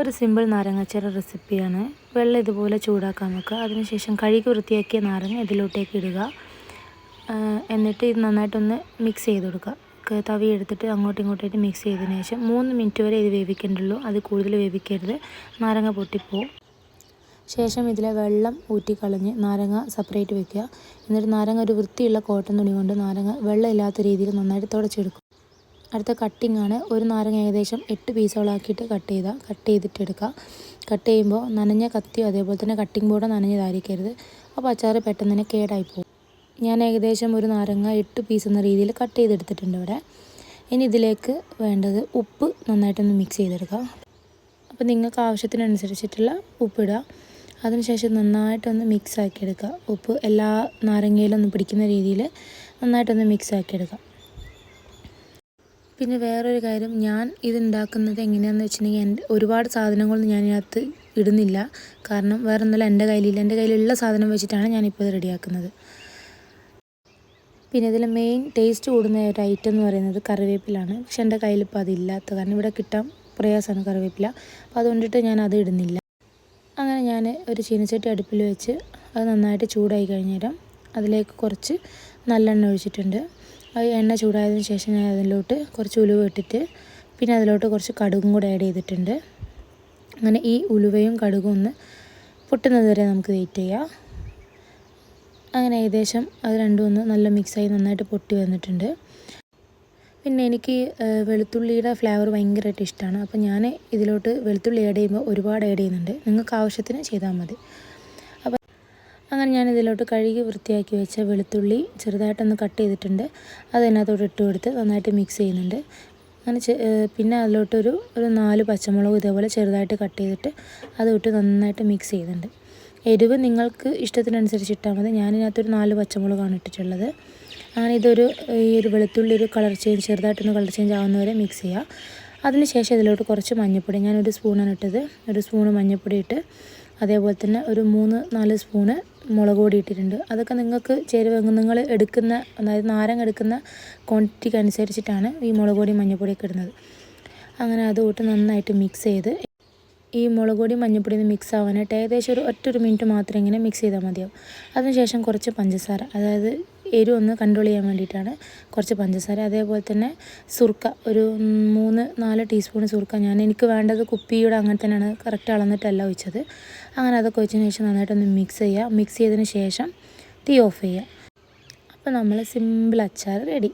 ഒരു സിമ്പിൾ നാരങ്ങാച്ചാർ റെസിപ്പിയാണ്. വെള്ളം ഇതുപോലെ ചൂടാക്കാൻ വെക്കുക. അതിനുശേഷം കഴുകി വൃത്തിയാക്കിയ നാരങ്ങ ഇതിലോട്ടേക്ക് ഇടുക. എന്നിട്ട് ഇത് നന്നായിട്ടൊന്ന് മിക്സ് ചെയ്ത് കൊടുക്കുക. തവി എടുത്തിട്ട് അങ്ങോട്ടും ഇങ്ങോട്ടായിട്ട് മിക്സ് ചെയ്തതിന് ശേഷം മൂന്ന് മിനിറ്റ് വരെ ഇത് വേവിക്കേണ്ടുള്ളൂ അത് കൂടുതൽ വേവിക്കരുത്. നാരങ്ങ പൊട്ടിപ്പോവും. ശേഷം ഇതിലെ വെള്ളം ഊറ്റിക്കളഞ്ഞ് നാരങ്ങ സെപ്പറേറ്റ് വെക്കുക. എന്നിട്ട് നാരങ്ങ ഒരു വൃത്തിയുള്ള കോട്ടൺ തുണി കൊണ്ട് നാരങ്ങ വെള്ളമില്ലാത്ത രീതിയിൽ നന്നായിട്ട് തുടച്ചെടുക്കും അടുത്ത കട്ടിംഗ് ആണ്. ഒരു നാരങ്ങ ഏകദേശം എട്ട് പീസുകളാക്കിയിട്ട് കട്ട് ചെയ്താൽ കട്ട് ചെയ്തിട്ട് എടുക്കുക. കട്ട് ചെയ്യുമ്പോൾ നനഞ്ഞ കത്തിയോ അതേപോലെ തന്നെ കട്ടിംഗ് ബോർഡോ നനഞ്ഞതായിരിക്കരുത്. അപ്പോൾ അച്ചാർ പെട്ടെന്ന് തന്നെ കേടായി പോകും. ഞാൻ ഏകദേശം ഒരു നാരങ്ങ എട്ട് പീസ് എന്ന രീതിയിൽ കട്ട് ചെയ്തെടുത്തിട്ടുണ്ട് ഇവിടെ. ഇനി ഇതിലേക്ക് വേണ്ടത് ഉപ്പ് നന്നായിട്ടൊന്ന് മിക്സ് ചെയ്തെടുക്കുക. അപ്പോൾ നിങ്ങൾക്ക് ആവശ്യത്തിനനുസരിച്ചിട്ടുള്ള ഉപ്പിടുക അതിനുശേഷം നന്നായിട്ടൊന്ന് മിക്സ് ആക്കിയെടുക്കുക. ഉപ്പ് എല്ലാ നാരങ്ങയിലൊന്നും പിടിക്കുന്ന രീതിയിൽ നന്നായിട്ടൊന്ന് മിക്സ് ആക്കി എടുക്കുക പിന്നെ വേറൊരു കാര്യം ഞാൻ ഇത് ഉണ്ടാക്കുന്നത് എങ്ങനെയാണെന്ന് വെച്ചിട്ടുണ്ടെങ്കിൽ എന്റെ ഒരുപാട് സാധനങ്ങളൊന്നും ഞാൻ ഇതിനകത്ത് ഇടുന്നില്ല. കാരണം വേറെ ഒന്നുമല്ല എന്റെ കയ്യിലില്ല. എന്റെ കയ്യിലുള്ള സാധനം വെച്ചിട്ടാണ് ഞാനിപ്പോൾ ഇത് റെഡിയാക്കുന്നത്. പിന്നെ ഇതിൽ മെയിൻ ടേസ്റ്റ് കൂടുന്ന ഒരു ഐറ്റം എന്ന് പറയുന്നത് കറിവേപ്പിലാണ്. പക്ഷെ എന്റെ കയ്യിലിപ്പോൾ അതില്ലാത്ത കാരണം ഇവിടെ കിട്ടാൻ പ്രയാസമാണ് കറിവേപ്പില. അപ്പോൾ അതുകൊണ്ടിട്ട് ഞാൻ അത് ഇടുന്നില്ല. അങ്ങനെ ഞാൻ ഒരു ചീനച്ചട്ടി അടുപ്പിൽ വെച്ച് അത് നന്നായിട്ട് ചൂടായി കഴിഞ്ഞേരം അതിലേക്ക് കുറച്ച് നല്ലെണ്ണ ഒഴിച്ചിട്ടുണ്ട്. എണ്ണ ചൂടായതിനു ശേഷം ഞാൻ അതിലോട്ട് കുറച്ച് ഉലുവ ഇട്ടിട്ട് പിന്നെ അതിലോട്ട് കുറച്ച് കടുകും കൂടെ ആഡ് ചെയ്തിട്ടുണ്ട്. അങ്ങനെ ഈ ഉലുവയും കടുകും ഒന്ന് പൊട്ടുന്നത് വരെ നമുക്ക് വെയിറ്റ് ചെയ്യാം. അങ്ങനെ ഏകദേശം അത് രണ്ടും ഒന്ന് നല്ല മിക്സായി നന്നായിട്ട് പൊട്ടി വന്നിട്ടുണ്ട്. പിന്നെ എനിക്ക് വെളുത്തുള്ളിയുടെ ഫ്ലേവർ ഭയങ്കരമായിട്ട് ഇഷ്ടമാണ് അപ്പോൾ ഞാൻ ഇതിലോട്ട് വെളുത്തുള്ളി ആഡ് ചെയ്യുമ്പോൾ ഒരുപാട് ആഡ് ചെയ്യുന്നുണ്ട്. നിങ്ങൾക്ക് ആവശ്യത്തിന് ചെയ്താൽ മതി. അങ്ങനെ ഞാൻ ഇതിലോട്ട് കഴുകി വൃത്തിയാക്കി വെച്ച വെളുത്തുള്ളി ചെറുതായിട്ടൊന്ന് കട്ട് ചെയ്തിട്ടുണ്ട്. അത് അതിനകത്തോട്ട് ഇട്ട് കൊടുത്ത് നന്നായിട്ട് മിക്സ് ചെയ്യുന്നുണ്ട്. അങ്ങനെ പിന്നെ അതിലോട്ടൊരു ഒരു നാല് പച്ചമുളക് ഇതേപോലെ ചെറുതായിട്ട് കട്ട് ചെയ്തിട്ട് അത് ഇട്ട് നന്നായിട്ട് മിക്സ് ചെയ്യുന്നുണ്ട്. എരിവ് നിങ്ങൾക്ക് ഇഷ്ടത്തിനനുസരിച്ച് ഇട്ടാൽ മതി. ഞാനിതിനകത്തൊരു നാല് പച്ചമുളകാണ് ഇട്ടിട്ടുള്ളത്. അങ്ങനെ ഇതൊരു ഈ ഒരു വെളുത്തുള്ളി ഒരു കളർ ചേഞ്ച് ചെറുതായിട്ടൊന്ന് കളർ ചേഞ്ച് ആവുന്ന വരെ മിക്സ് ചെയ്യുക അതിനുശേഷം ഇതിലോട്ട് കുറച്ച് മഞ്ഞൾപ്പൊടി ഞാനൊരു സ്പൂണാണ് ഇട്ടത്. ഒരു സ്പൂണ് മഞ്ഞൾപ്പൊടി ഇട്ട് അതേപോലെ തന്നെ ഒരു മൂന്ന് നാല് സ്പൂണ് മുളക് പൊടി ഇട്ടിട്ടുണ്ട്. അതൊക്കെ നിങ്ങൾക്ക് ചേരുവ നിങ്ങൾ എടുക്കുന്ന അതായത് നാരങ്ങ എടുക്കുന്ന ക്വാണ്ടിറ്റിക്ക് അനുസരിച്ചിട്ടാണ് ഈ മുളക് പൊടി മഞ്ഞൾപ്പൊടിയൊക്കെ ഇടുന്നത്. അങ്ങനെ അത് ഇട്ട് നന്നായിട്ട് മിക്സ് ചെയ്ത് ഈ മുളക് പൊടി മഞ്ഞൾപ്പൊടി ഒന്ന് മിക്സ് ആവാനായിട്ട് ഏകദേശം ഒരു ഒറ്റൊരു മിനിറ്റ് മാത്രം ഇങ്ങനെ മിക്സ് ചെയ്താൽ മതിയാവും. അതിനുശേഷം കുറച്ച് പഞ്ചസാര അതായത് എരിവ് ഒന്ന് കൺട്രോൾ ചെയ്യാൻ വേണ്ടിയിട്ടാണ് കുറച്ച് പഞ്ചസാര അതേപോലെ തന്നെ സുർക്ക. ഒരു മൂന്ന് നാല് ടീസ്പൂൺ സുർക്ക ഞാൻ എനിക്ക് വേണ്ടത് കുപ്പിയുടെ അങ്ങനെ തന്നെയാണ് കറക്റ്റ് അളന്നിട്ടല്ല ഒഴിച്ചത്. അങ്ങനെ അതൊക്കെ ഒഴിച്ചതിന് ശേഷം നന്നായിട്ടൊന്ന് മിക്സ് ചെയ്യുക. മിക്സ് ചെയ്തതിന് ശേഷം തീ ഓഫ് ചെയ്യുക. അപ്പോൾ നമ്മൾ സിമ്പിൾ അച്ചാർ റെഡി